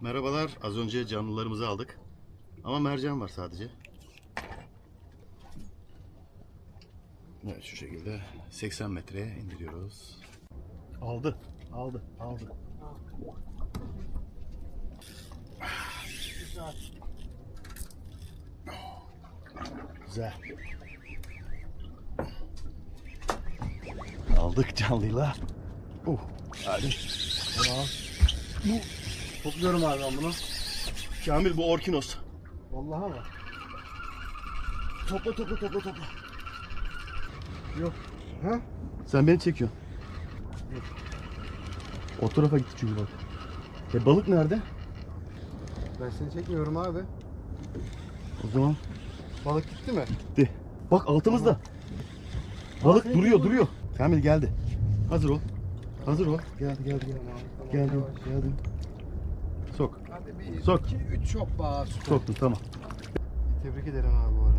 Merhabalar. Az önce canlılarımızı aldık. Ama mercan var sadece. Evet şu şekilde 80 metreye indiriyoruz. Aldı. Aldı. Aldı. Güzel. Aldık canlıyla. Uh, hadi. Tamam. Bu topluyorum abi ben bunu. Kamil bu orkinos. Vallahi ama. Topla topla topla topla. Yok. Ha? Sen beni çekiyorsun. O tarafa gitti çünkü bak. E balık nerede? Ben seni çekmiyorum abi. O zaman Balık gitti mi? gitti. Bak altımızda. Balık Aa, duruyor duruyor. Kamil geldi. Hazır ol. Hazır ol. Geldi geldi geldi. Geldi. Sok. Hadi bir, Sok. iki, üç hoppa. Soktun tamam. Tebrik ederim abi bu arada.